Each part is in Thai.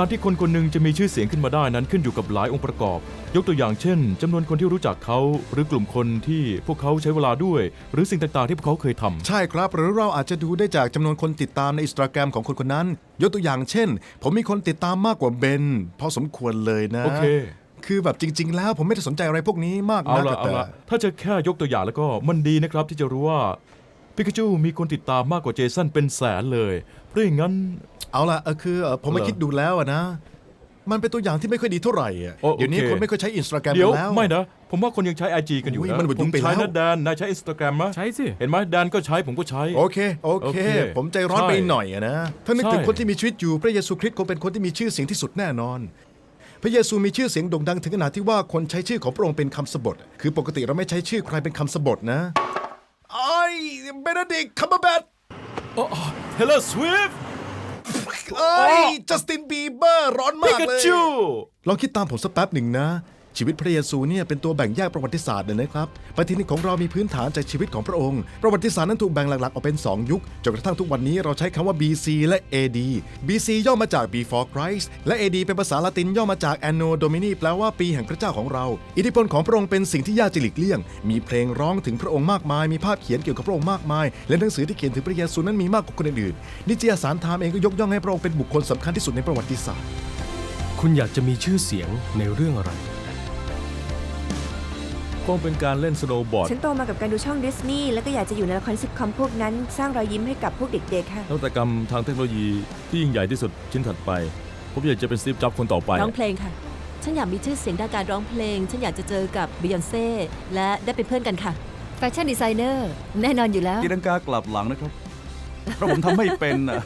การที่คนคนหนึ่งจะมีชื่อเสียงขึ้นมาได้นั้นขึ้นอยู่กับหลายองค์ประกอบ ยกตัวอย่างเช่นจำนวนคนที่รู้จักเขาหรือกลุ่มคนที่พวกเขาใช้เวลาด้วย หรือสิ่งต่างๆที่พวกเขาเคยทำใช่ครับ หรือเราอาจจะดูได้จากจำนวนคนติดตามในอินสตาแกรมของคนคนนั้น ยกตัวอย่างเช่น ผมมีคนติดตามมากกว่าเบนพอสมควรเลยนะ โอเค คือแบบจริง ๆ แล้วผมไม่ได้สนใจอะไรพวกนี้มากเอานักละเอาแต่ละถ้าจะแค่ยกตัวอย่างแล้วก็มันดีนะครับที่จะรู้ว่าปิกาจูมีคนติดตามมากกว่าเจสันเป็นแสนเลยเพราะอย่างนั้น เอาล่ะเออคือเอ่อผมมาเหรอคิดดูแล้วอะนะ มันเป็นตัวอย่างที่ไม่ค่อยดีเท่าไหร่อะโอเดี๋ยวนี้โอเคคนไม่ค่อยใช้อินสตาแกรมเดี๋ยวแล้ว ไม่นะ ผมว่าคนยังใช้ IG กันอยู่อุ๊ยนะมันหมดผยุมคไปใช้แล้ว นะแดนนายใช้อินสตาแกรมไหมใช้สิ เห็นไหมแดนก็ใช้ผมก็ใช้ โอเค โอเคโอเคผมใจร้อนใช่ไปหน่อยอะนะ ถ้านึกถึงใช่คนที่มีชีวิตอยู่พระเยซูคริสต์คงเป็นคนที่มีชื่อเสียงที่สุดแน่นอน พระเยซูมีชื่อเสียงโด่งดังถึงขนาดที่ว่าคนใช้ชื่อของพระองค์เป็นคำสบท คือปกติเราไม่ใช้ชื่อใครเป็นคำสบทนะไอ้เบนดิกคัมเบอร์แบทเฮลโลสวิฟ ไอ้จัสตินบีเบอร์ร้อนปิมากกาเลยจูลองคิดตามผมสักแป๊บหนึ่งนะ ชีวิตพระเยซูเนี่ยเป็นตัวแบ่งแยกประวัติศาสตร์เลยนะครับปฏิทินของเรามีพื้นฐานจากชีวิตของพระองค์ ประวัติศาสตร์นั้นถูกแบ่งหลักๆออกเป็น 2 ยุคจนกระทั่งทุกวันนี้เราใช้คำว่า BC และ AD BC ย่อมาจาก Before Christ และ AD เป็นภาษาละตินย่อมาจาก Anno Domini แปลว่าปีแห่งพระเจ้าของเรา อิทธิพลของพระองค์เป็นสิ่งที่ยากจะหลีกเลี่ยง มีเพลงร้องถึงพระองค์มากมาย มีภาพเขียนเกี่ยวกับพระองค์มากมาย และหนังสือที่เขียนถึงพระเยซูนั้นมีมากกว่าคนอื่นๆนิตยสารไทม์เองก็ยกย่องให้พระองค์เป็นบุคคลสำคัญที่สุดในประวัติศาสตร์ คุณอยากจะมีชื่อเสียงในเรื่องอะไร คงเป็นการเล่นสโนว์บอร์ดฉันโตมากับการดูช่องดิสนีย์แล้วก็อยากจะอยู่ในละครซิทคอมพวกนั้น สร้างรอยยิ้มให้กับพวกเด็กๆค่ะ นวัตกรรมทางเทคโนโลยีที่ยิ่งใหญ่ที่สุดชิ้นถัดไป ผมอยากจะเป็นสตีฟจ็อบส์คนต่อไป ร้องเพลงค่ะ ฉันอยากมีชื่อเสียงด้านการร้องเพลง ฉันอยากจะเจอกับบิยอนเซ่และได้เป็นเพื่อนกันค่ะ แฟชั่นดีไซเนอร์ แน่นอนอยู่แล้ว ตีลังกากลับหลังนะครับ เพราะผมทำไม่เป็นอะ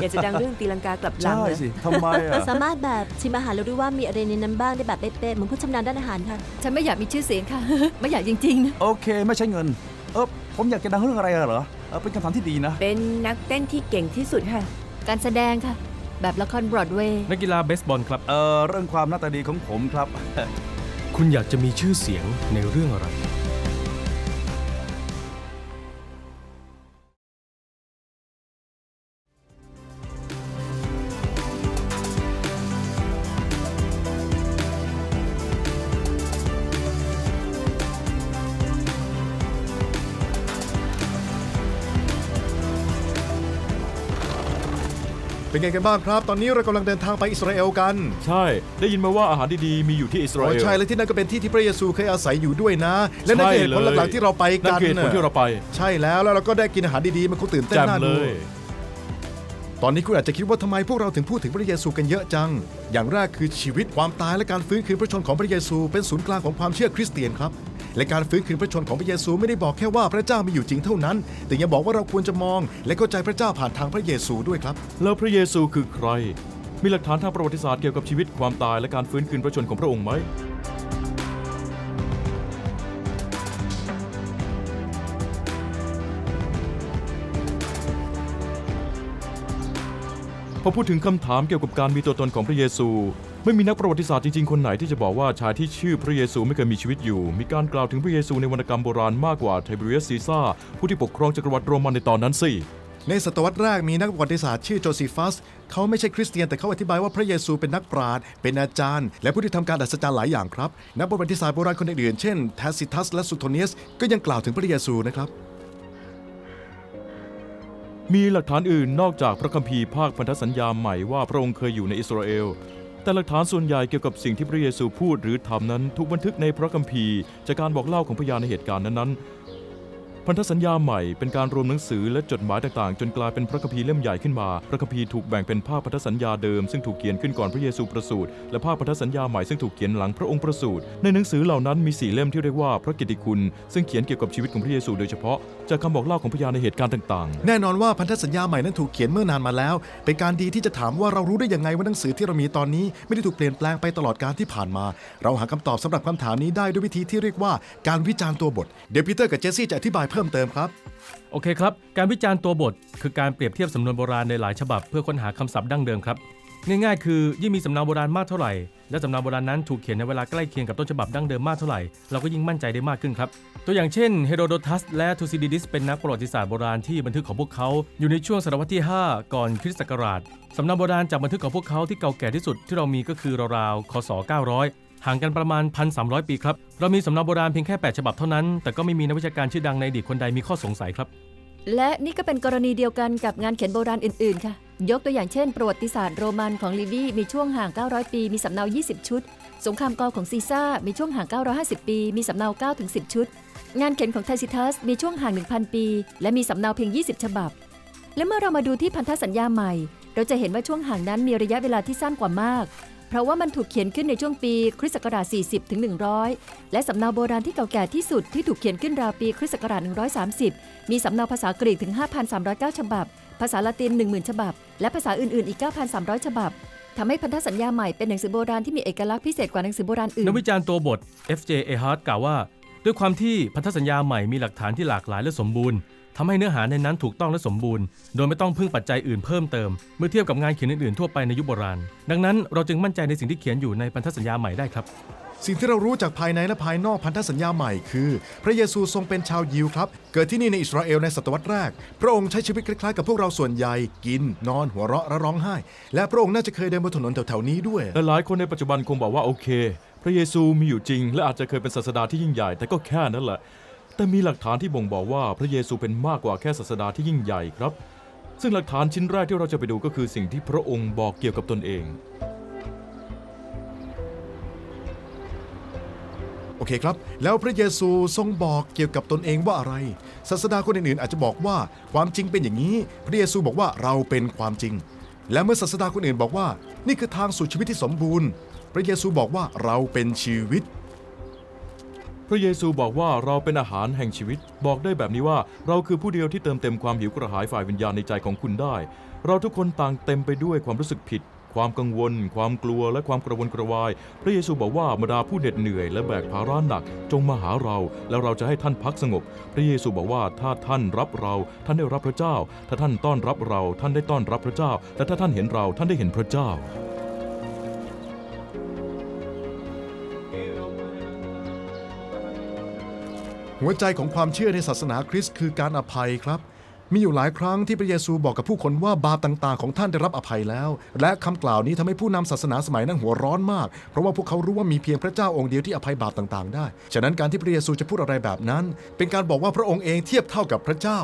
อยากจะดังเรื่องตีลังกากลับหลังใช่เลยสิทำไมอะ สามารถแบบชิมอาหารแล้วรู้ว่ามีอะไรในนั้นบ้างได้แบบเป๊ะๆเหมือนผู้ชำนาญด้านอาหารค่ะ ฉันไม่อยากมีชื่อเสียงค่ะ ไม่อยากจริงๆนะโอเค ไม่ใช่เงิน เออผมอยากจะดังเรื่องอะไรอะเหรอเออเป็นคำถามที่ดีนะ เป็นนักเต้นที่เก่งที่สุดค่ะ การแสดงค่ะ แบบละครบรอดเวย์นักกีฬาเบสบอลครับ เออเรื่องความหน้าตาดีของผมครับ คุณอยากจะมีชื่อเสียงในเรื่องอะไร เป็นไงกันบ้างครับ ตอนนี้เรากำลังเดินทางไปอิสราเอลกัน ใช่ ได้ยินมาว่าอาหารดีๆ มีอยู่ที่อิสราโอ้เอล ใช่ และที่นั่นก็เป็นที่ที่พระเยซูเคยอาศัยอยู่ด้วยนะ และนั่นคือเหตุผลหลักๆที่เราไปนั่กันนคือเหตุผลที่เราไป ใช่แล้ว แล้วเราก็ได้กินอาหารดีๆ มันคงตื่นเต้นแจ่มน่าเลดูยตอนนี้คุณอาจจะคิดว่าทำไมพวกเราถึงพูดถึงพระเยซูกันเยอะจัง อย่างแรกคือชีวิตความตายและการฟื้นคืนพระชนของพระเยซูเป็นศูนย์กลางของความเชื่อคริสเตียนครับ และการฟื้นคืนพระชนของพระเยซูไม่ได้บอกแค่ว่าพระเจ้ามีอยู่จริงเท่านั้น แต่ยังบอกว่าเราควรจะมอง และเข้าใจพระเจ้าผ่านทางพระเยซูด้วยครับ แล้วพระเยซูคือใคร มีหลักฐานทางประวัติศาสตร์เกี่ยวกับชีวิตความตายและการฟื้นคืนพระชนของพระองค์ไหมพอพูดถึงคำถามเกี่ยวกับการมีตัวตนของพระเยซู ไม่มีนักประวัติศาสตร์จริงๆ คนไหนที่จะบอกว่าชายที่ชื่อพระเยซูไม่เคยมีชีวิตอยู่ มีการกล่าวถึงพระเยซูในวรรณกรรมโบราณมากกว่าไทเบเรียสซีซ่าร์ผู้ที่ปกครองจักรวรรดิโรมันในตอนนั้นสิในศตวรรษแรกมีนักประวัติศาสตร์ชื่อโจซีฟัส เขาไม่ใช่คริสเตียนแต่เขาอธิบายว่าพระเยซูเป็นนักปราชญ์เป็นอาจารย์ และผู้ที่ทำการอัศจรรย์หลายอย่างครับ นักประวัติศาสตร์โบราณคนอื่นๆเช่นแทสซิทัสและสุโทเนียสก็ยังกล่าวถึงพระเยซูนะครับมีหลักฐานอื่นนอกจากพระคัมภีร์ภาคพันธสัญญาใหม่ว่าพระองค์เคยอยู่ในอิสราเอล แต่หลักฐานส่วนใหญ่เกี่ยวกับสิ่งที่พระเยซูพูดหรือทำนั้น ถูกบันทึกในพระคัมภีร์จากการบอกเล่าของพยานในเหตุการณ์นั้นๆ พันธสัญญาใหม่เป็นการรวมหนังสือและจดหมายต่างๆ จนกลายเป็นพระคัมภีร์เล่มใหญ่ขึ้นมา พระคัมภีร์ถูกแบ่งเป็นภาคพันธสัญญาเดิมซึ่งถูกเขียนขึ้นก่อนพระเยซูประสูติและภาคพันธสัญญาใหม่ซึ่งถูกเขียนหลังพระองค์ประสูติในหนังสือเหล่านั้นมีสี่เล่มที่เรียกว่าพระกิตติคุณ ซึ่งเขียนเกี่ยวกับชีวิตของพระเยซูโดยเฉพาะจากคำบอกเล่าของพยานในเหตุการณ์ต่างๆ แน่นอนว่าพันธสัญญาใหม่นั้นถูกเขียนเมื่อนานมาแล้ว เป็นการดีที่จะถามว่าเรารู้ได้ยังไงว่าหนังสือที่เรามีตอนนี้ไม่ได้ถูกเปลี่ยนแปลงไปตลอดการที่ผ่านมา เราหาคำตอบสำหรับคำถามนี้ได้ด้วยวิธีที่เรียกว่าการวิจารณ์ตัวบท เดี๋ยวปีเตอร์กับเจสซี่จะอธิบายเพิ่มเติมครับ โอเคครับ การวิจารณ์ตัวบท คือการเปรียบเทียบสำนวนโบราณในหลายฉบับ เพื่อค้นหาคำศัพท์ดั้งเดิมครับ ง่ายๆ คือยิ่งมีสำเนโบราณมากเท่าไหร่ และสำเนโบราณนั้นถูกเขียนในเวลาใกล้เคียงกับต้นฉบับดั้งเดิมมากเท่าไหร่ เราก็ยิ่งมั่นใจได้มากขึ้นครับ ตัวอย่างเช่นเฮโรโดทัสและทูซิดิดิสเป็นนักประวัติศาสตร์โบราณที่บันทึกของพวกเขา อยู่ในช่วงศตวรรษที่ 5 ก่อนคริสต์ศักราชสำเนโบราณจากบันทึกของพวกเขาที่เก่าแก่ที่สุดที่เรามีก็คือราวๆคศ 900 ห่างกันประมาณ 1,300 ปีครับ เรามีสำเนาโบราณเพียงแค่ 8 ฉบับเท่านั้น แต่ก็ไม่มีนักวิชาการชื่อดังในอดีตคนใดมีข้อสงสัยครับ และนี่ก็เป็นกรณีเดียวกันกับงานเขียนโบราณอื่น ๆ ค่ะ ยกตัวอย่างเช่น ประวัติศาสตร์โรมันของลิวีมีช่วงห่าง 900 ปี มีสำเนา 20 ชุด สงครามกอของซีซ่ามีช่วงห่าง 950 ปี มีสำเนา9ถึง10 ชุด งานเขียนของไทซิทัสมีช่วงห่าง 1,000 ปี และมีสำเนาเพียง 20 ฉบับ และเมื่อเรามาดูที่พันธสัญญาใหม่ เราจะเห็นว่าช่วงห่างนั้นมีระยะเวลาที่สั้นกว่ามาก เพราะว่ามันถูกเขียนขึ้นในช่วงปีคริสต์ศักราช 40 ถึง 100 และสำเนาโบราณที่เก่าแก่ที่สุดที่ถูกเขียนขึ้นราวปีคริสต์ศักราช 130 มีสำเนาภาษากรีกถึง 5,309 ฉบับ ภาษาละติน 10,000 ฉบับ และภาษาอื่นๆ อีก 9,300 ฉบับทำให้พันธสัญญาใหม่เป็นหนังสือโบราณที่มีเอกลักษณ์พิเศษกว่าหนังสือโบราณอื่นนักวิจารณ์ตัวบท F.J. a h a r t กล่าวว่า ด้วยความที่พันธสัญญาใหม่มีหลักฐานที่หลากหลายและสมบูรณ์ ทำให้เนื้อหาในนั้นถูกต้องและสมบูรณ์ โดยไม่ต้องพึ่งปัจจัยอื่นเพิ่มเติม เมื่อเทียบกับงานเขียนอื่นๆทั่วไปในยุคโบราณ ดังนั้นเราจึงมั่นใจในสิ่งที่เขียนอยู่ในพันธสัญญาใหม่ได้ครับ สิ่งที่เรารู้จากภายในและภายนอกพันธสัญญาใหม่คือ พระเยซูทรงเป็นชาวยิวครับ เกิดที่นี่ในอิสราเอลในศตวรรษแรก พระองค์ใช้ชีวิตคล้ายๆกับพวกเราส่วนใหญ่กิน นอนหัวเราะและร้องไห้ และพระองค์น่าจะเคยเดินบนถนนแถวๆนี้ด้วย และหลายคนในปัจจุบันคงบอกว่าโอเค พระเยซูมีอยู่จริง และอาจจะเคยเป็นศาสดาที่ยิ่งใหญ่ แต่ก็แค่นั้นแหละ แต่มีหลักฐานที่บ่งบอกว่าพระเยซูเป็นมากกว่าแค่ศาสดาที่ยิ่งใหญ่ครับ ซึ่งหลักฐานชิ้นแรกที่เราจะไปดูก็คือสิ่งที่พระองค์บอกเกี่ยวกับตนเอง โอเคครับ แล้วพระเยซูทรงบอกเกี่ยวกับตนเองว่าอะไร ศาสดาคนอื่นๆอาจจะบอกว่าความจริงเป็นอย่างนี้ พระเยซูบอกว่าเราเป็นความจริง และเมื่อศาสดาคนอื่นบอกว่า นี่คือทางสู่ชีวิตที่สมบูรณ์ พระเยซูบอกว่าเราเป็นชีวิต พระเยซูบอกว่าเราเป็นอาหารแห่งชีวิต บอกได้แบบนี้ว่าเราคือผู้เดียวที่เติมเต็มความหิวกระหายฝ่ายวิญญาณในใจของคุณได้ เราทุกคนต่างเต็มไปด้วยความรู้สึกผิด ความกังวล ความกลัวและความกระวนกระวาย พระเยซูบอกว่าบรรดาผู้เหน็ดเหนื่อยและแบกภาระหนัก จงมาหาเรา แล้วเราจะให้ท่านพักสงบ พระเยซูบอกว่าถ้าท่านรับเรา ท่านได้รับพระเจ้า ถ้าท่านต้อนรับเรา ท่านได้ต้อนรับพระเจ้า และถ้าท่านเห็นเราท่านได้เห็นพระเจ้า หัวใจของความเชื่อในศาสนาคริสต์คือการอภัยครับ มีอยู่หลายครั้งที่พระเยซูบอกกับผู้คนว่าบาปต่างๆ ของท่านได้รับอภัยแล้ว และคำกล่าวนี้ทำให้ผู้นำศาสนาสมัยนั้นหัวร้อนมาก เพราะว่าพวกเขารู้ว่ามีเพียงพระเจ้าองค์เดียวที่อภัยบาปต่างๆ ได้ ฉะนั้นการที่พระเยซูจะพูดอะไรแบบนั้น เป็นการบอกว่าพระองค์เองเทียบเท่ากับพระเจ้า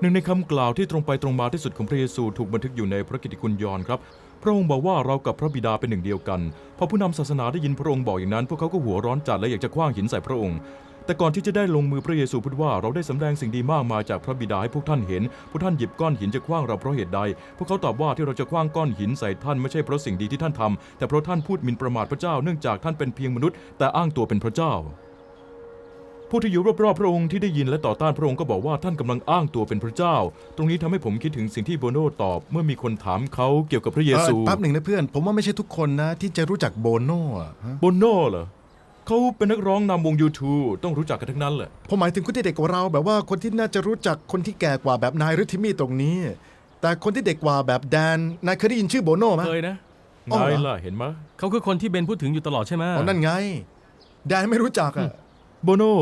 หนึ่งในคำกล่าวที่ตรงไปตรงมาที่สุดของพระเยซูถูกบันทึกอยู่ในพระกิตติคุณยอห์นครับพระองค์บอกว่าเรากับพระบิดาเป็นหนึ่งเดียวกัน พอผู้นำศาสนาได้ยินพระองค์บอกอย่างนั้น พวกเขาก็หัวร้อนจัดและอยากจะคว้างหินใส่พระองค์ แต่ก่อนที่จะได้ลงมือพระเยซูพูดว่าเราได้สำแดงสิ่งดีมากมายจากพระบิดาให้พวกท่านเห็น พวกท่านหยิบก้อนหินจะคว้างเราเพราะเหตุใด พวกเขาตอบว่าที่เราจะคว้างก้อนหินใส่ท่านไม่ใช่เพราะสิ่งดีที่ท่านทำแต่เพราะท่านพูดหมิ่นประมาทพระเจ้าเนื่องจากท่านเป็นเพียงมนุษย์ แต่อ้างตัวเป็นพระเจ้า ผู้ที่อยู่รอบๆพระองค์ที่ได้ยินและต่อต้านพระองค์ก็บอกว่าท่านกำลังอ้างตัวเป็นพระเจ้า ตรงนี้ทำให้ผมคิดถึงสิ่งที่โบโนตอบ เมื่อมีคนถามเขาเกี่ยวกับพระเยซูเอ่อแป๊บหนึ่งนะเพื่อน ผมว่าไม่ใช่ทุกคนนะที่จะรู้จักโบโน่อะฮะโบโน่เหรอ เขาเป็นนักร้องนำวง U2 ต้องรู้จักกันทั้งนั้นแหละ ผมหมายถึงคนที่เด็กกว่าเราแบบว่าคนที่น่าจะรู้จักคนที่แก่กว่าแบบนายหรือทิมมี่ตรงนี้ แต่คนที่เด็กกว่าแบบแดนนายเคยได้ยินชื่อโบโน่ไหม เคยนะอ๋อไงเหรอล่ะเห็นไหมเขาคือคนที่เบนพูดถึงอยู่ตลอดใช่ไหมอ๋อนั่นไง แดนไม่รู้จักอะโบโน่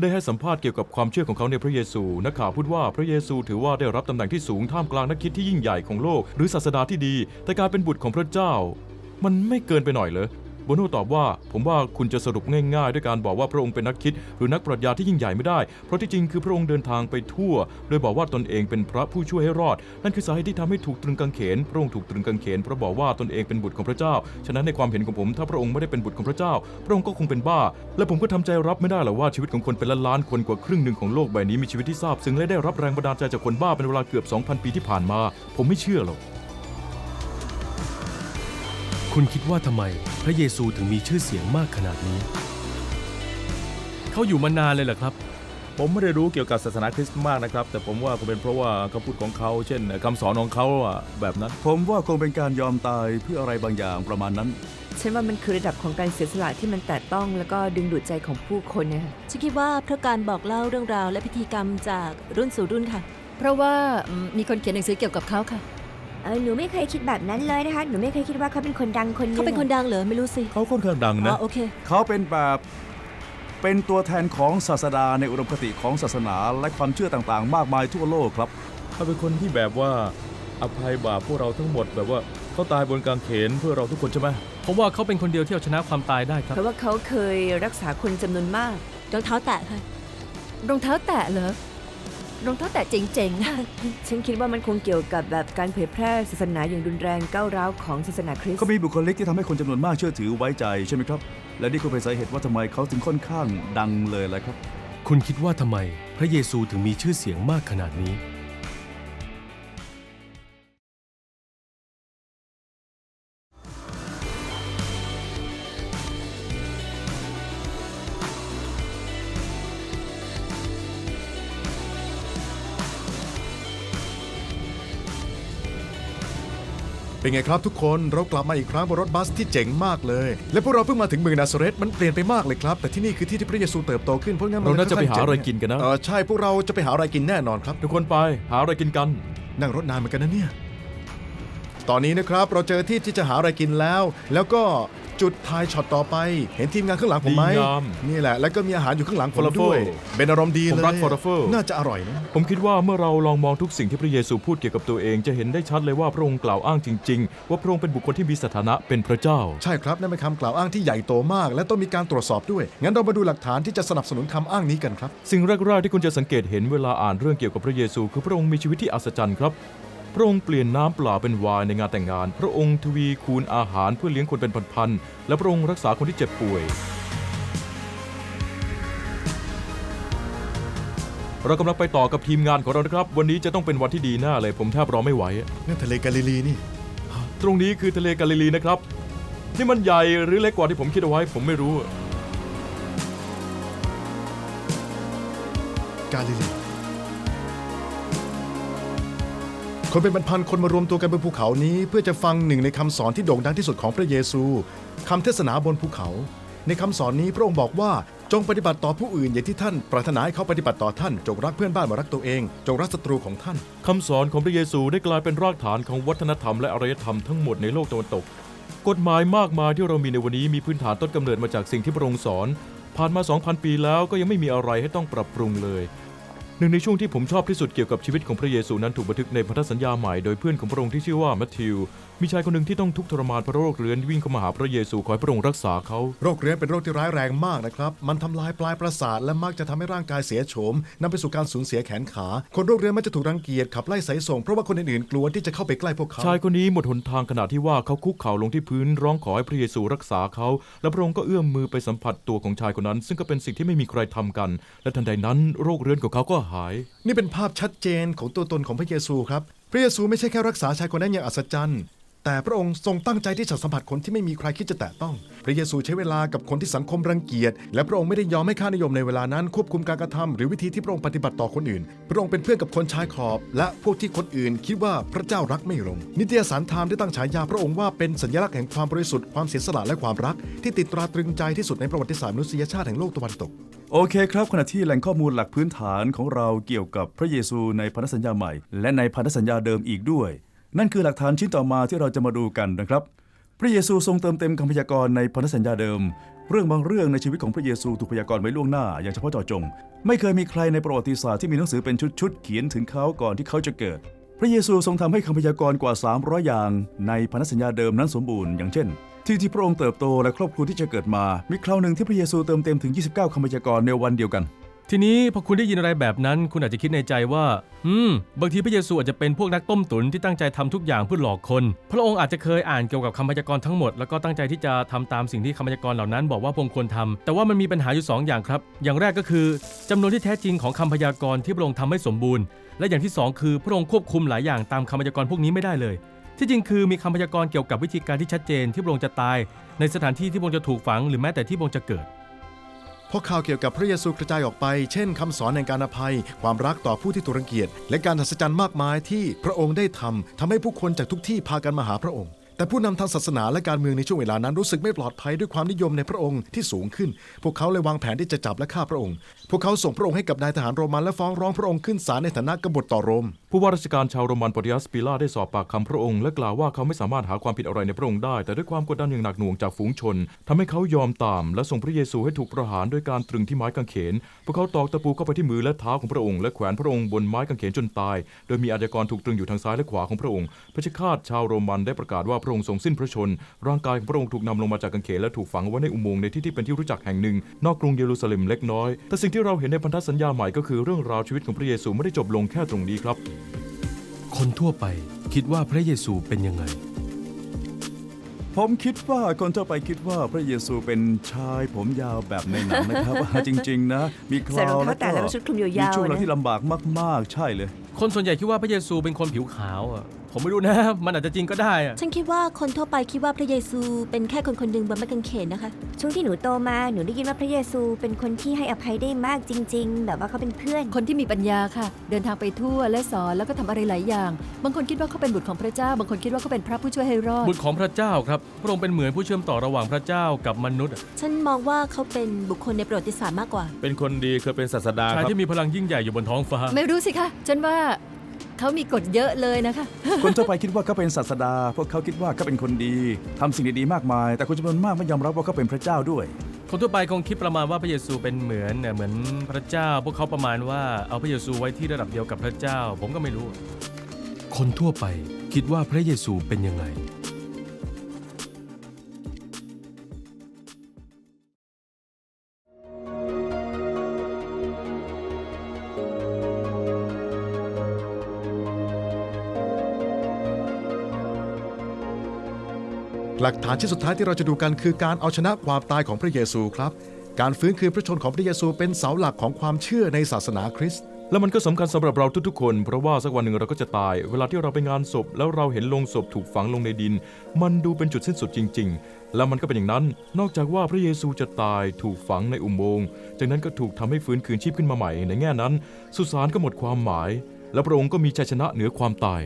ได้ให้สัมภาษณ์เกี่ยวกับความเชื่อของเขาในพระเยซู นักข่าวพูดว่าพระเยซูถือว่าได้รับตำแหน่งที่สูงท่ามกลางนักคิดที่ยิ่งใหญ่ของโลก หรือศาสดาที่ดี แต่การเป็นบุตรของพระเจ้า มันไม่เกินไปหน่อยเหรอ โบโน่ตอบว่า ผมว่าคุณจะสรุปง่ายๆ ด้วยการบอกว่าพระองค์เป็นนักคิด หรือนักปรัชญาที่ยิ่งใหญ่ไม่ได้ เพราะที่จริงคือพระองค์เดินทางไปทั่ว โดยบอกว่าตนเองเป็นพระผู้ช่วยให้รอด นั่นคือสาเหตุที่ทำให้ถูกตรึงกางเขน พระองค์ถูกตรึงกางเขนเพราะบอกว่าตนเองเป็นบุตรของพระเจ้า ฉะนั้นในความเห็นของผม ถ้าพระองค์ไม่ได้เป็นบุตรของพระเจ้า พระองค์ก็คงเป็นบ้า และผมก็ทำใจรับไม่ได้หรอกว่าชีวิตของคนเป็นล้านล้านๆคนกว่าครึ่งหนึ่งของโลกใบนี้มีชีวิตที่ซาบซึ้งและได้รับแรงบันดาลใจจากคนบ้าเป็นเวลาเกือบ 2,000 ปีที่ผ่านมา ผมไม่เชื่อหรอก คุณคิดว่าทำไมพระเยซูถึงมีชื่อเสียงมากขนาดนี้ เขาอยู่มานานเลยเหรอครับ ผมไม่ได้รู้เกี่ยวกับศาสนาคริสต์มากนะครับ แต่ผมว่าคงเป็นเพราะว่าคำพูดของเขา เช่นคำสอนของเขาอะแบบนั้น ผมว่าคงเป็นการยอมตายเพื่ออะไรบางอย่างประมาณนั้น ฉันว่ามันคือระดับของการเสียสละที่มันแตะต้องแล้วก็ดึงดูดใจของผู้คนนะคะฉันคิดว่าเพราะการบอกเล่าเรื่องราวและพิธีกรรมจากรุ่นสู่รุ่นค่ะ เพราะว่าอืมมีคนเขียนหนังสือเกี่ยวกับเขาค่ะ เออหนูไม่เคยคิดแบบนั้นเลยนะคะ หนูไม่เคยคิดว่าเขาเป็นคนดังคนหนึงเขาเป็นคนดังเหรอไม่รู้สิเขาค่อนข้างดังอ๋นะ อโอเค เขาเป็นแบบเป็นตัวแทนของศาสดาในอุดมคติของศาสนาและความเชื่อต่างๆ มากมายทั่วโลกครับ เขาเป็นคนที่แบบว่าอภัยบาปพวกเราทั้งหมดแบบว่าเขาตายบนกางเขนเพื่อเราทุกคนใช่ไหมผมว่าเขาเป็นคนเดียวที่เอาชนะความตายได้ครับ เพราะว่าเขาเคยรักษาคนจำนวนมาก รองเท้าแตะค่ะรองเท้าแตะเหรอ รองเท้าแตะเจ๋งๆอะฉันคิดว่ามันคงเกี่ยวกับแบบการเผยแพร่ศาสนาอย่างรุนแรงก้าวร้าวของศาสนาคริสต์เขามีบุคลิกที่ทำให้คนจำนวนมากเชื่อถือไว้ใจใช่ไหมครับ และนี่ก็เป็นสาเหตุว่าทำไมเขาถึงค่อนข้างดังเลยแหละครับ คุณคิดว่าทำไมพระเยซูถึงมีชื่อเสียงมากขนาดนี้ เป็นไงครับทุกคนเรากลับมาอีกครั้งบนรถบัสที่เจ๋งมากเลย และพวกเราเพิ่งมาถึงเมืองนาซาเรตมันเปลี่ยนไปมากเลยครับ แต่ที่นี่คือที่ที่พระเยซูเติบโตขึ้นเพราะงั้นมัเราน่าจะไปหาอะไรค่กินกันนะ เออใช่พวกเราจะไปหาอะไรกินแน่นอนครับ ทุกคนไปหาอะไรกินกัน นั่งรถนานเหมือนกันนะเนี่ย ตอนนี้นะครับเราเจอที่ที่จะหาอะไรกินแล้ว แล้วก็จุดถ่ายช็อตต่อไป เห็นทีมงานข้างหลังผมไหมดีงาม นี่แหละ แล้วก็มีอาหารอยู่ข้างหลังผม Falafel ด้วยเป็นอารมณ์ดีผมเลยรัก Falafel น่าจะอร่อยนะ ผมคิดว่าเมื่อเราลองมองทุกสิ่งที่พระเยซูพูดเกี่ยวกับตัวเอง จะเห็นได้ชัดเลยว่าพระองค์กล่าวอ้างจริง ๆ ว่าพระองค์เป็นบุคคลที่มีสถานะเป็นพระเจ้า ใช่ครับนั่นเป็นคำกล่าวอ้างที่ใหญ่โตมาก และต้องมีการตรวจสอบด้วย งั้นเรามาดูหลักฐานที่จะสนับสนุนคำอ้างนี้กันครับ สิ่งแรกๆที่คุณจะสังเกตเห็นเวลาอ่านเรื่องเกี่ยวกับพระเยซู คือพระองค์มีชีวิตที่อัศจรรย์ครับพ ระองค์เปลี่ยนน้ำเปล่าเป็นไวน์ในงานแต่งงาน พระองค์ทวีคูณอาหารเพื่อเลี้ยงคนเป็นพันๆและพระองค์รักษาคนที่เจ็บป่วย เรากำลังไปต่อกับทีมงานของเรานะครับ วันนี้จะต้องเป็นวันที่ดีแน่เลย ผมแทบรอไม่ไหว นั่นทะเลกาลิลีนี่ ตรงนี้คือทะเลกาลิลีนะครับนี่มันใหญ่หรือเล็กกว่าที่ผมคิดเอาไว้ ผมไม่รู้ กาลิลี คนเป็นพันๆคนมารวมตัวกันบนภูเขานี้ เพื่อจะฟังหนึ่งในคำสอนที่โด่งดังที่สุดของพระเยซูคำเทศนาบนภูเขา ในคำสอนนี้พระองค์บอกว่าจงปฏิบัติต่อผู้อื่นอย่างที่ท่านปรารถนาให้เขาปฏิบัติต่อท่าน จงรักเพื่อนบ้านเหมารักตัวเอง จงรักศัตรูของท่าน คำสอนของพระเยซูได้กลายเป็นรากฐานของวัฒนธรรมและอารยธรรมทั้งหมดในโลกตะวันตก กฎหมายมากมายที่เรามีในวันนี้มีพื้นฐานต้นกำเนิดมาจากสิ่งที่พระองค์สอน ผ่านมา 2,000 ปีแล้วก็ยังไม่มีอะไรให้ต้องปรับปรุงเลย หนึ่งในช่วงที่ผมชอบที่สุดเกี่ยวกับชีวิตของพระเยซูนั้นถูกบันทึกในพันธสัญญาใหม่โดยเพื่อนของพระองค์ที่ชื่อว่าแมทธิว มีชายคนหนึ่งที่ต้องทุกข์ทรมานเพราะโรคเรื้อนวิ่งเข้ามาหาพระเยซูขอให้พระองค์รักษาเขาโรคเรื้อนเป็นโรคที่ร้ายแรงมากนะครับ มันทำลายปลายประสาทและมักจะทำให้ร่างกายเสียโฉมนำไปสู่การสูญเสียแขนขา คนโรคเรื้อนมักจะถูกรังเกียจขับไล่สายส่งเพราะว่าคนอื่นๆกลัวที่จะเข้าไปใกล้พวกเขาชายคนนี้หมดหนทางขณะที่ว่าเขาคุกเข่าลงที่พื้นร้องขอให้พระเยซูรักษาเขาและพระองค์ก็เอื้อมมือไปสัมผัสตัวของชายคนนั้น ซึ่งก็เป็นสิ่งที่ไม่มีใครทำกัน และทันใดนั้นโรคเรื้อนของเขาก็หาย นี่เป็นภาพชัดเจนของตัวตนของพระเยซูครับ พระเยซูไม่ใช่แค่รักษาชายคนนั้นอย่างอัศจรรย์ แต่พระองค์ทรงตั้งใจที่จะสัมผัสคนที่ไม่มีใครคิดจะแตะต้อง พระเยซูใช้เวลากับคนที่สังคมรังเกียจ และพระองค์ไม่ได้ยอมให้ค่านิยมในเวลานั้นควบคุมการกระทำหรือวิธีที่พระองค์ปฏิบัติต่อคนอื่น พระองค์เป็นเพื่อนกับคนชายขอบ และพวกที่คนอื่นคิดว่าพระเจ้ารักไม่ลง นิตยสารไทม์ได้ตั้งฉายาพระองค์ว่าเป็นสัญลักษณ์แห่งความบริสุทธิ์ความเสียสละและความรัก ที่ติดตราตรึงใจที่สุดในประวัติศาสตร์มนุษยชาติแห่งโลกตะวันตกโอเคครับขณะที่แหล่งข้อมูลหลักพื้นฐานของเราเกี่ยวกับพระเยซูในพันธสัญญาใหม่ และในพันธสัญญาเดิมอีกด้วย นั่นคือหลักฐานชิ้นต่อมาที่เราจะมาดูกันนะครับ พระเยซูทรงเติมเต็มคำพยากรณ์ในพันธสัญญาเดิม เรื่องบางเรื่องในชีวิตของพระเยซูถูกพยากรณ์ไว้ล่วงหน้า อย่างเฉพาะเจาะจง ไม่เคยมีใครในประวัติศาสตร์ที่มีหนังสือเป็นชุดๆเขียนถึงเขาก่อนที่เขาจะเกิด พระเยซูทรงทำให้คำพยากรณ์กว่า 300 อย่าง ในพันธสัญญาเดิมนั้นสมบูรณ์อย่างเช่นที่ที่พระองค์เติบโตและครอบครัวที่จะเกิดมา มีคราวหนึ่งที่พระเยซูเติมเต็มถึง 29 คำพยากรณ์ในวันเดียวกัน ทีนี้พอคุณได้ยินอะไรแบบนั้น คุณอาจจะคิดในใจว่า อืม บางทีพระเยซูอาจจะเป็นพวกนักต้มตุ๋นที่ตั้งใจทำทุกอย่างเพื่อหลอกคน พระองค์อาจจะเคยอ่านเกี่ยวกับคำพยากรณ์ทั้งหมด แล้วก็ตั้งใจที่จะทำตามสิ่งที่คำพยากรณ์เหล่านั้นบอกว่าพงควรทำแต่ว่ามันมีปัญหาอยู่สองอย่างครับ อย่างแรกก็คือจำนวนที่แท้จริงของคำพยากรณ์ที่พระองค์ทำให้สมบูรณ์ และอย่างที่สองคือพระองค์ควบคุมหลายอย่างตามคำพยากรณ์พวกนี้ไม่ได้เลย ที่จริงคือมีคำพยากรณ์เกี่ยวกับวิธีการที่ชัดเจนที่พระองค์จะตาย ในสถานที่ที่พระองค์จะถูกฝังหรือแม้แต่ที่พระองค์จะเกิด ราะข่าวเกี่ยวกับพระเยซูกระจายออกไป เช่นคำสอนแห่งการอภัย ความรักต่อผู้ที่ถูกรังเกียจ และการทัศจรรย์มากมายที่พระองค์ได้ทำทำให้ผู้คนจากทุกที่พากันมาหาพระองค์ แต่ผู้นำทางศาสนาและการเมืองในช่วงเวลานั้นรู้สึกไม่ปลอดภัยด้วยความนิยมในพระองค์ที่สูงขึ้น พวกเขาเลยวางแผนที่จะจับและฆ่าพระองค์ พวกเขาส่งพระองค์ให้กับนายทหารโรมันและฟ้องร้องพระองค์ขึ้นศาลในฐานะกบฏต่อโรม ผู้ว่าราชการชาวโรมันปติยัสปิลาได้สอบปากคำพระองค์ และกล่าวว่าเขาไม่สามารถหาความผิดอะไรในพระองค์ได้ แต่ด้วยความกดดันอย่างหนักหน่วงจากฝูงชนทำให้เขายอมตาม และส่งพระเยซูให้ถูกประหารด้วยการตรึงที่ไม้กางเขน พวกเขาตอกตะปูเข้าไปที่มือและเท้าของพระองค์และแขวนพระองค์บนไม้กางเขนจนตาย โดยมีอาชญากรถูกตรึงอยู่ทางซ้ายและขวาของพระองค์พระชฆาตชาวโรมันได้ประกาศว่าระองค์ทรงสิ้นพระชน ร่างกายของพระองค์ถูกนำลงมาจากกางเขนและถูกฝังไว้ในอุโมงค์ในที่ที่เป็นที่รู้จักแห่งหนึ่ง นอกกรุงเยรูซาเล็มเล็กน้อย แต่สิ่งที่เราเห็นในพันธสัญญาใหม่ก็คือเรื่องราวชีวิตของพระเยซูไม่ได้จบลงแค่ตรงนี้ครับ คนทั่วไปคิดว่าพระเยซูเป็นยังไง ผมคิดว่าคนทั่วไปคิดว่าพระเยซูเป็นชายผมยาวแบบในหนังนะครับ จริง ๆ นะ มีเคใส่รารองวเท้าแล้วแตะก็แล้วก็ชุดคลุมยาวๆมีช่วงเวลานะ ที่ลำบากมากๆ ใช่เลย คนส่วนใหญ่คิดว่าพระเยซูเป็นคนผิวขาวอะผมไม่รู้นะ มันอาจจะจริงก็ได้อะฉันคิดว่าคนทั่วไปคิดว่าพระเยซูเป็นแค่คนคนหนึ่งบนไม้กางเขนนะคะ ช่วงที่หนูโตมาหนูได้ยินว่าพระเยซูเป็นคนที่ให้อภัยได้มากจริง ๆ แบบว่าเขาเป็นเพื่อน คนที่มีปัญญาค่ะ เดินทางไปทั่วและสอนแล้วก็ทำอะไรหลายอย่าง บางคนคิดว่าเขาเป็นบุตรของพระเจ้า บางคนคิดว่าเขาเป็นพระผู้ช่วยให้รอด บุตรของพระเจ้าครับ พระองค์เป็นเหมือนผู้เชื่อมต่อระหว่างพระเจ้ากับมนุษย์อะฉันมองว่าเขาเป็นบุคคลในประวัติศาสตร์มากกว่า เป็นคนดีเคยเป็นศาสดาชายครับ ที่มีพลังยิ่งใหญ่อยู่บนท้องฟ้า ไม่รู้สิคะ ฉันว่า เขามีกฎเยอะเลยนะคะ คนทั่วไปคิดว่าเขาเป็นศาสดา พวกเขาคิดว่าเขาเป็นคนดีทำสิ่งดีๆมากมาย แต่คนจำนวนมากไม่ยอมรับว่าเขาเป็นพระเจ้าด้วย คนทั่วไปคงคิดประมาณว่าพระเยซูเป็นเหมือนเนี่ยเหมือนพระเจ้า พวกเขาประมาณว่าเอาพระเยซูไว้ที่ระดับเดียวกับพระเจ้า ผมก็ไม่รู้ คนทั่วไปคิดว่าพระเยซูเป็นยังไง ลักฐานที่สุดท้ายที่เราจะดูกันคือการเอาชนะความตายของพระเยซูครับ การฟื้นคืนพระชนของพระเยซูเป็นเสาหลักของความเชื่อในศาสนาคริสต์และมันก็สำคัญสำหรับเราทุกๆ คน เพราะว่าสักวันหนึ่งเราก็จะตาย เวลาที่เราไปงานศพ แล้วเราเห็นโลงศพถูกฝังลงในดิน มันดูเป็นจุดสิ้นสุดจริง ๆ และมันก็เป็นอย่างนั้น นอกจากว่าพระเยซูจะตายถูกฝังในอุโมงค์ จากนั้นก็ถูกทำให้ฟื้นคืนชีพขึ้นมาใหม่ ในแง่นั้น สุสานก็หมดความหมาย และพระองค์ก็มีชัยชนะเหนือความตาย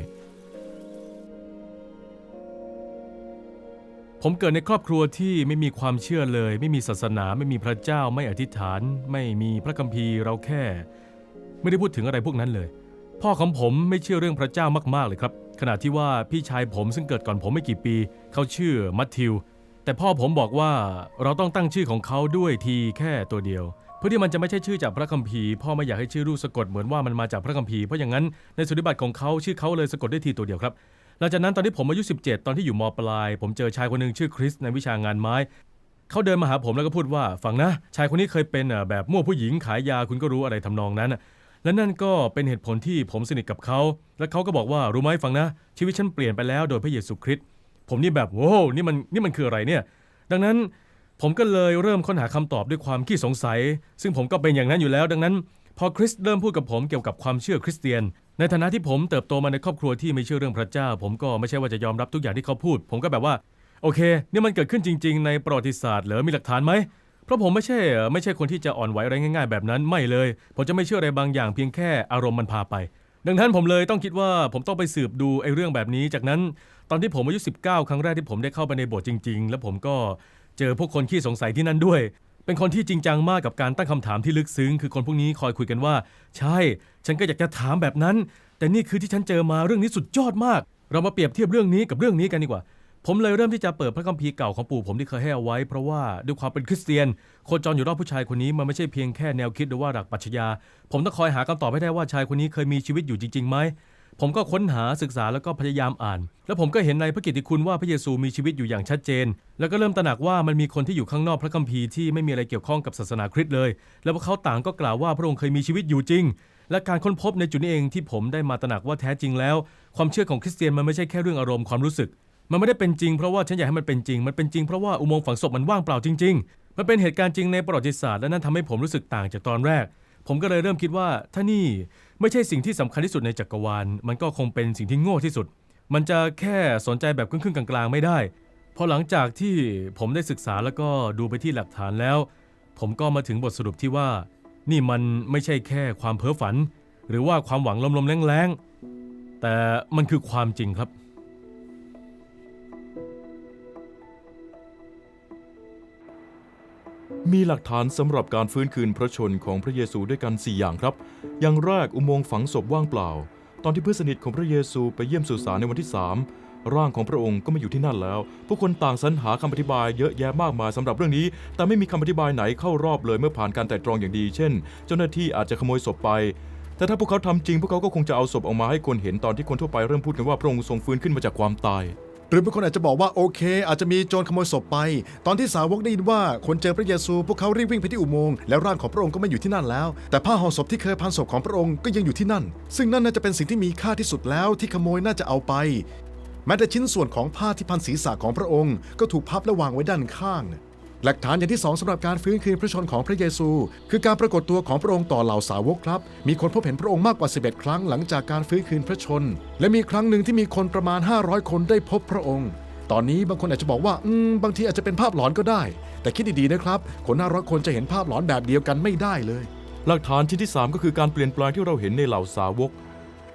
ผมเกิดในครอบครัวที่ไม่มีความเชื่อเลย ไม่มีศาสนาไม่มีพระเจ้าไม่อธิษฐาน ไม่มีพระคัมภีร์เราแค่ ไม่ได้พูดถึงอะไรพวกนั้นเลย พ่อของผมไม่เชื่อเรื่องพระเจ้ามากๆเลยครับ ขณะที่ว่าพี่ชายผมซึ่งเกิดก่อนผมไม่กี่ปี เขาชื่อมัทธิว แต่พ่อผมบอกว่าเราต้องตั้งชื่อของเขาด้วยทีแค่ตัวเดียว เพื่อที่มันจะไม่ใช่ชื่อจากพระคัมภีร์พ่อไม่อยากให้ชื่อลูกสะกดเหมือนว่ามันมาจากพระคัมภีร์เพราะอย่างนั้นในสุนิบัติของเขาชื่อเขาเลยสะกดด้วยทีตัวเดียวครับ หลังจากนั้นตอนที่ผมอายุ 17 ตอนที่อยู่มปลาย ผมเจอชายคนหนึ่งชื่อคริสในวิชางานไม้ เขาเดินมาหาผมแล้วก็พูดว่าฟังนะ ชายคนนี้เคยเป็นแบบมั่วผู้หญิงขายยาคุณก็รู้อะไรทำนองนั้นและนั่นก็เป็นเหตุผลที่ผมสนิทกับเขา และเขาก็บอกว่ารู้ไหมฟังนะ ชีวิตฉันเปลี่ยนไปแล้วโดยพระเยซูคริสต์ผมนี่แบบโว้นี่มันนี่มันคืออะไรเนี่ย ดังนั้นผมก็เลยเริ่มค้นหาคำตอบด้วยความขี้สงสัย ซึ่งผมก็เป็นอย่างนั้นอยู่แล้ว ดังนั้น พอคริสเริ่มพูดกับผมเกี่ยวกับความเชื่อคริสเตียน ในฐานะที่ผมเติบโตมาในครอบครัวที่ไม่เชื่อเรื่องพระเจ้า ผมก็ไม่ใช่ว่าจะยอมรับทุกอย่างที่เขาพูด ผมก็แบบว่า โอเค นี่มันเกิดขึ้นจริง ๆ ในประวัติศาสตร์เหรอมีหลักฐานไหมเพราะผมไม่ใช่ไม่ใช่คนที่จะอ่อนไหวอะไรง่าย ๆ แบบนั้นไม่เลย ผมจะไม่เชื่ออะไรบางอย่างเพียงแค่อารมณ์มันพาไป ดังนั้นผมเลยต้องคิดว่าผมต้องไปสืบดูไอ้เรื่องแบบนี้ จากนั้นตอนที่ผมอายุ19 ครั้งแรกที่ผมได้เข้าไปในโบสถ์จริง ๆ แล้วผมก็เจอพวกคนขี้สงสัยที่นั่นด้วยเป็นคนที่จริงจังมากกับการตั้งคำถามที่ลึกซึ้ง คือคนพวกนี้คอยคุยกันว่า ใช่ ฉันก็อยากจะถามแบบนั้น แต่นี่คือที่ฉันเจอมาเรื่องนี้สุดยอดมาก เรามาเปรียบเทียบเรื่องนี้กับเรื่องนี้กันดีกว่า ผมเลยเริ่มที่จะเปิดพระคัมภีร์เก่าของปู่ผมที่เคยให้เอาไว้ เพราะว่าด้วยความเป็นคริสเตียนโคจรอยู่รอบผู้ชายคนนี้มันไม่ใช่เพียงแค่แนวคิดหรือว่าหลักปรัชญา ผมต้องคอยหาคำตอบให้ได้ว่าชายคนนี้เคยมีชีวิตอยู่จริงๆไหมผมก็ค้นหาศึกษาแล้วก็พยายามอ่าน แล้วผมก็เห็นในพระกิตติคุณว่าพระเยซูมีชีวิตอยู่อย่างชัดเจน แล้วก็เริ่มตระหนักว่ามันมีคนที่อยู่ข้างนอกพระคัมภีร์ที่ไม่มีอะไรเกี่ยวข้องกับศาสนาคริสต์เลย แล้วพวกเขาต่างก็กล่าวว่าพระองค์เคยมีชีวิตอยู่จริง และการค้นพบในจุดนี้เองที่ผมได้มาตระหนักว่าแท้จริงแล้ว ความเชื่อของคริสเตียนมันไม่ใช่แค่เรื่องอารมณ์ความรู้สึก มันไม่ได้เป็นจริงเพราะว่าฉันอยากให้มันเป็นจริง มันเป็นจริงเพราะว่าอุโมงค์ฝังศพมันว่างเปล่าจริง ๆ มันเป็นเหตุการณ์จริงในประวัติศาสตร์และนั่นทำให้ผมรู้สึกต่างจากตอนแรก ผมก็เลยเริ่มคิดว่าถ้านี่ไม่ใช่สิ่งที่สำคัญที่สุดในจักรวาล มันก็คงเป็นสิ่งที่โง่ที่สุด มันจะแค่สนใจแบบครึ่งๆกลางๆ ไม่ได้พอหลังจากที่ผมได้ศึกษาแล้วก็ดูไปที่หลักฐานแล้ว ผมก็มาถึงบทสรุปที่ว่า นี่มันไม่ใช่แค่ความเพ้อฝัน หรือว่าความหวังลมๆแรงๆ แต่มันคือความจริงครับ มีหลักฐานสำหรับการฟื้นคืนพระชนของพระเยซูด้วยกัน 4 อย่างครับ อย่างแรกอุโมงค์ฝังศพว่างเปล่า ตอนที่เพื่อนสนิทของพระเยซูไปเยี่ยมสุสานในวันที่ 3 ร่างของพระองค์ก็ไม่อยู่ที่นั่นแล้ว ผู้คนต่างสรรหาคำอธิบายเยอะแยะมากมายสำหรับเรื่องนี้ แต่ไม่มีคำอธิบายไหนเข้ารอบเลยเมื่อผ่านการไตร่ตรองอย่างดี เช่น เจ้าหน้าที่อาจจะขโมยศพไป แต่ถ้าพวกเขาทำจริง พวกเขาก็คงจะเอาศพออกมาให้คนเห็นตอนที่คนทั่วไปเริ่มพูดกันว่าพระองค์ทรงฟื้นขึ้นมาจากความตาย หรือบางคนอาจจะบอกว่าโอเค อาจจะมีโจรขโมยศพไป ตอนที่สาวกได้ยินว่าคนเจอพระเยซู พวกเขารีบวิ่งไปที่อุโมงค์แล้วร่างของพระองค์ก็ไม่อยู่ที่นั่นแล้ว แต่ผ้าห่อศพที่เคยพันศพของพระองค์ก็ยังอยู่ที่นั่น ซึ่งนั่นน่าจะเป็นสิ่งที่มีค่าที่สุดแล้วที่ขโมยน่าจะเอาไป ม้แต่ชิ้นส่วนของผ้าที่พันศีรษะของพระองค์ ก็ถูกพับและวางไว้ด้านข้าง หลักฐานอย่างที่สองสำหรับการฟื้นคืนพระชนของพระเยซู คือการปรากฏตัวของพระองค์ต่อเหล่าสาวกครับ มีคนพบเห็นพระองค์มากกว่า 11 ครั้งหลังจากการฟื้นคืนพระชน และมีครั้งหนึ่งที่มีคนประมาณ 500 คนได้พบพระองค์ ตอนนี้บางคนอาจจะบอกว่าอืมบางทีอาจจะเป็นภาพหลอนก็ได้ แต่คิดดีๆนะครับ คน500คนจะเห็นภาพหลอนแบบเดียวกันไม่ได้เลย หลักฐานชิ้นที่ 3 ก็คือการเปลี่ยนแปลงที่เราเห็นในเหล่าสาวก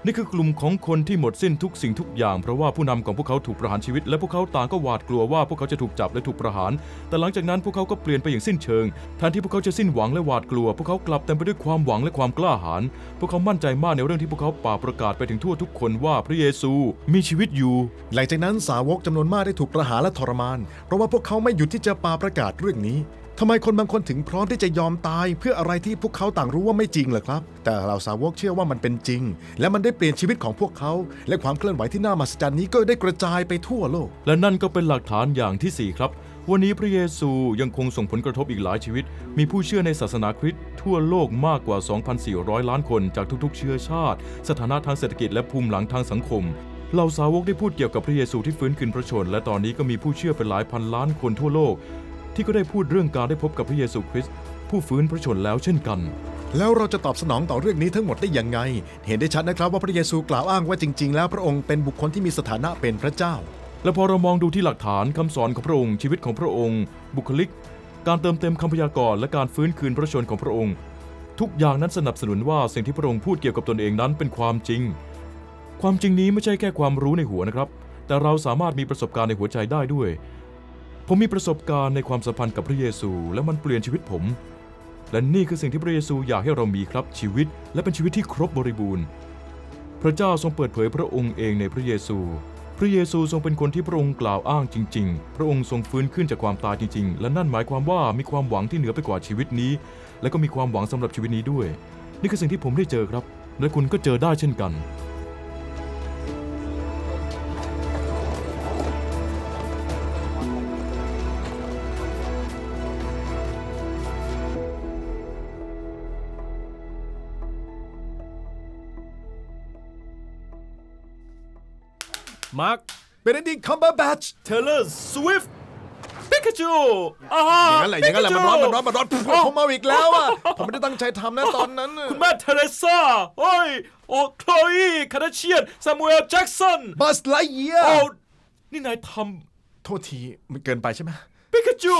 นี่คือกลุ่มของคนที่หมดสิ้นทุกสิ่งทุกอย่าง เพราะว่าผู้นำของพวกเขาถูกประหารชีวิต และพวกเขาต่างก็หวาดกลัวว่าพวกเขาจะถูกจับและถูกประหาร แต่หลังจากนั้นพวกเขาก็เปลี่ยนไปอย่างสิ้นเชิงแทนที่พวกเขาจะสิ้นหวังและหวาดกลัว พวกเขากลับเต็มไปด้วยความหวังและความกล้าหาญพวกเขามั่นใจมากในเรื่องที่พวกเขาป่าประกาศไปถึงทั่วทุกคนว่าพระเยซูมีชีวิตอยู่ หลังจากนั้นสาวกจำนวนมากได้ถูกประหารและทรมาน เพราะว่าพวกเขาไม่หยุดที่จะปาประกาศเรื่องนี้ ทำไมคนบางคนถึงพร้อมที่จะยอมตายเพื่ออะไรที่พวกเขาต่างรู้ว่าไม่จริงล่ะครับ แต่เหล่าสาวกเชื่อว่ามันเป็นจริง และมันได้เปลี่ยนชีวิตของพวกเขา และความเคลื่อนไหวที่น่ามหัศจรรย์นี้ก็ได้กระจายไปทั่วโลก และนั่นก็เป็นหลักฐานอย่างที่ 4 ครับ วันนี้พระเยซูยังคงส่งผลกระทบอีกหลายชีวิต มีผู้เชื่อในศาสนาคริสต์ทั่วโลกมากกว่า 2,400 ล้านคนจากทุกๆ เชื้อชาติ สถานะทางเศรษฐกิจและภูมิหลังทางสังคมเหล่าสาวกได้พูดเกี่ยวกับพระเยซูที่ฟื้นคืนพระชน และตอนนี้ก็มีผู้เชื่อเป็นหลายพันล้านคนทั่วโลก ที่ก็ได้พูดเรื่องการได้พบกับพระเยซูคริสต์ผู้ฟื้นพระชนแล้วเช่นกัน แล้วเราจะตอบสนองต่อเรื่องนี้ทั้งหมดได้ยังไง เห็นได้ชัดนะครับว่าพระเยซูกล่าวอ้างว่าจริง ๆ แล้วพระองค์เป็นบุคคลที่มีสถานะเป็นพระเจ้า และพอเรามองดูที่หลักฐานคำสอนของพระองค์ชีวิตของพระองค์ บุคลิก การเติมเต็มคำพยากรณ์และการฟื้นคืนพระชนของพระองค์ ทุกอย่างนั้นสนับสนุนว่าสิ่งที่พระองค์พูดเกี่ยวกับตนเองนั้นเป็นความจริง ความจริงนี้ไม่ใช่แค่ความรู้ในหัวนะครับ แต่เราสามารถมีประสบการณ์ในหัวใจได้ด้วย ผมมีประสบการณ์ในความสัมพันธ์กับพระเยซู และมันเปลี่ยนชีวิตผม และนี่คือสิ่งที่พระเยซูอยากให้เรามีครับชีวิต และเป็นชีวิตที่ครบบริบูรณ์ พระเจ้าทรงเปิดเผยพระองค์เองในพระเยซู พระเยซูทรงเป็นคนที่พระองค์กล่าวอ้างจริง ๆ พระองค์ทรงฟื้นขึ้นจากความตายจริง ๆ และนั่นหมายความว่ามีความหวังที่เหนือไปกว่าชีวิตนี้ และก็มีความหวังสำหรับชีวิตนี้ด้วย นี่คือสิ่งที่ผมได้เจอครับ และคุณก็เจอได้เช่นกัน มาร์คเบนดิกคัมเบอร์แบชเทเลอร์สวิฟต์ปิกาจูอ่าอย่างนั้นแหละอย่างนั้นแหละมันร้อนมันร้อนมันร้อนผมเมาอีกแล้วอะผมไม่ได้ตั้งใจทำนะตอนนั้นน่ะคุณแม่เทเรซ่าโอ้ยโอ้โคลอีคาร์ดาเชียนซามูเอลแจ็กสันบัสไลเยียโอ้นี่นายทโทษทีมันเกินไปใช่ไหมำปิกาจู